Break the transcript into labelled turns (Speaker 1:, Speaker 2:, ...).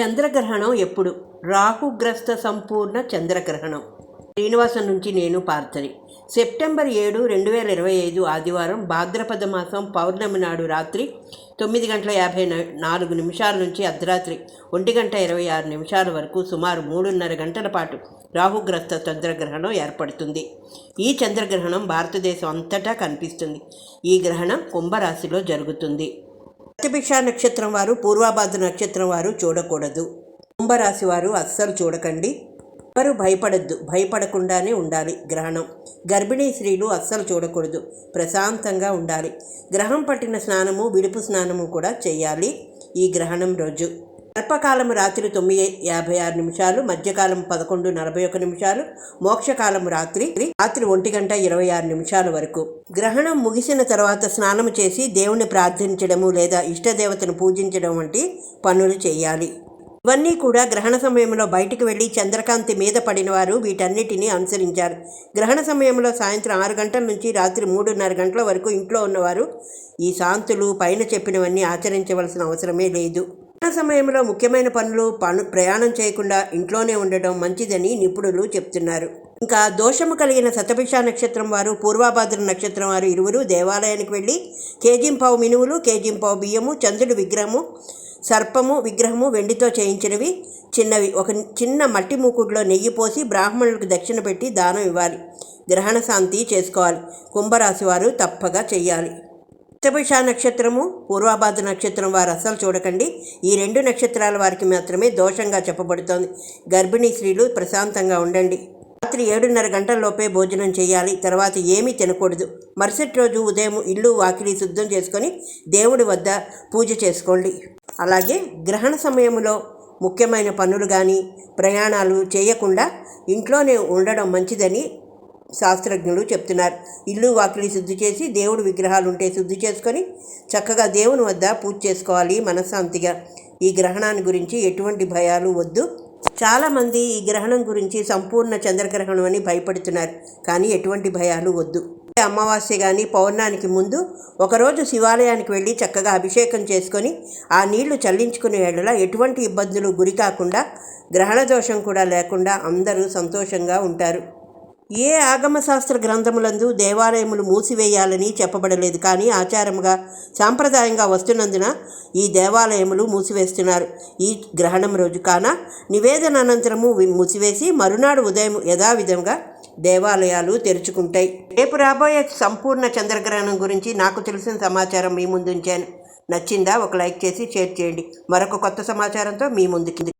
Speaker 1: చంద్రగ్రహణం ఎప్పుడు? రాహుగ్రస్త సంపూర్ణ చంద్రగ్రహణం. శ్రీనివాసం నుంచి నేను పార్థని. సెప్టెంబర్ ఏడు రెండు వేల ఇరవై ఐదు ఆదివారం భాద్రపద మాసం పౌర్ణమి నాడు రాత్రి తొమ్మిది గంటల యాభై నాలుగు నిమిషాల నుంచి అర్ధరాత్రి ఒంటి గంట ఇరవై ఆరు నిమిషాల వరకు సుమారు మూడున్నర గంటల పాటు రాహుగ్రస్త చంద్రగ్రహణం ఏర్పడుతుంది. ఈ చంద్రగ్రహణం భారతదేశం అంతటా కనిపిస్తుంది. ఈ గ్రహణం కుంభరాశిలో జరుగుతుంది. ప్రతిభిక్ష నక్షత్రం వారు పూర్వాభాద్ర నక్షత్రం వారు చూడకూడదు. కుంభరాశి వారు అస్సలు చూడకండి. ఎవరు భయపడద్దు భయపడకుండానే ఉండాలి గ్రహణం. గర్భిణీ స్త్రీలు అస్సలు చూడకూడదు ప్రశాంతంగా ఉండాలి. గ్రహం పట్టిన స్నానము విడుపు స్నానము కూడా చేయాలి ఈ గ్రహణం రోజు. సర్పకాలం రాత్రి తొమ్మిది యాభై ఆరు నిమిషాలు మధ్యకాలం పదకొండు నలభై ఒక నిమిషాలు మోక్షకాలం రాత్రి రాత్రి ఒంటి గంట ఇరవై ఆరు నిమిషాల వరకు. గ్రహణం ముగిసిన తర్వాత స్నానం చేసి దేవుని ప్రార్థించడము లేదా ఇష్టదేవతను పూజించడం వంటి పనులు చేయాలి. ఇవన్నీ కూడా గ్రహణ సమయంలో బయటికి వెళ్ళి చంద్రకాంతి మీద పడిన వారు వీటన్నిటిని అనుసరించారు. గ్రహణ సమయంలో సాయంత్రం ఆరు గంటల నుంచి రాత్రి మూడున్నర గంటల వరకు ఇంట్లో ఉన్నవారు ఈ శాంతులు పైన చెప్పినవన్నీ ఆచరించవలసిన అవసరమే లేదు. ప్రయాణ సమయంలో ముఖ్యమైన పనులు పను ప్రయాణం చేయకుండా ఇంట్లోనే ఉండటం మంచిదని నిపుణులు చెప్తున్నారు. ఇంకా దోషము కలిగిన శతభిష నక్షత్రం వారు పూర్వాభాద్ర నక్షత్రం వారు ఇరువురు దేవాలయానికి వెళ్ళి కేజీంపావు మినువులు కేజీంపావు బియ్యము చంద్రుడి విగ్రహము సర్పము విగ్రహము వెండితో చేయించినవి. చిన్నవి ఒక చిన్న మట్టి మూకుడులో నెయ్యి పోసి బ్రాహ్మణులకు దక్షిణ పెట్టి దానం ఇవ్వాలి. గ్రహణ శాంతి చేసుకోవాలి. కుంభరాశి వారు తప్పగా చెయ్యాలి. శతభిష నక్షత్రము పూర్వాభాద్ర నక్షత్రం వారు అస్సలు చూడకండి. ఈ రెండు నక్షత్రాల వారికి మాత్రమే దోషంగా చెప్పబడుతోంది. గర్భిణీ స్త్రీలు ప్రశాంతంగా ఉండండి. రాత్రి ఏడున్నర గంటల్లోపే భోజనం చేయాలి. తర్వాత ఏమీ తినకూడదు. మరుసటి రోజు ఉదయం ఇల్లు వాకిలి శుద్ధం చేసుకొని దేవుడి వద్ద పూజ చేసుకోండి. అలాగే గ్రహణ సమయంలో ముఖ్యమైన పనులు కానీ ప్రయాణాలు చేయకుండా ఇంట్లోనే ఉండడం మంచిదని శాస్త్రజ్ఞులు చెప్తున్నారు. ఇల్లు వాకిలి శుద్ధి చేసి దేవుడు విగ్రహాలు ఉంటే శుద్ధి చేసుకొని చక్కగా దేవుని వద్ద పూజ చేసుకోవాలి మనశ్శాంతిగా. ఈ గ్రహణాన్ని గురించి ఎటువంటి భయాలు వద్దు. చాలామంది ఈ గ్రహణం గురించి సంపూర్ణ చంద్రగ్రహణం అని భయపడుతున్నారు. కానీ ఎటువంటి భయాలు వద్దు. అమావాస్య కానీ పౌర్ణానికి ముందు ఒకరోజు శివాలయానికి వెళ్ళి చక్కగా అభిషేకం చేసుకొని ఆ నీళ్ళు చల్లించుకునే వేళ ఎటువంటి ఇబ్బందులు గురి కాకుండా గ్రహణ దోషం కూడా లేకుండా అందరూ సంతోషంగా ఉంటారు. ఏ ఆగమశాస్త్ర గ్రంథములందు దేవాలయములు మూసివేయాలని చెప్పబడలేదు కానీ ఆచారముగా సాంప్రదాయంగా వస్తున్నందున ఈ దేవాలయములు మూసివేస్తున్నారు. ఈ గ్రహణం రోజు కాన నివేదన అనంతరము మూసివేసి మరునాడు ఉదయం యథావిధంగా దేవాలయాలు తెరుచుకుంటాయి. రేపు రాబోయే సంపూర్ణ చంద్రగ్రహణం గురించి నాకు తెలిసిన సమాచారం మీ ముందుంచాను నచ్చిందా ఒక లైక్ చేసి షేర్ చేయండి. మరొక కొత్త సమాచారంతో మీ ముందుకి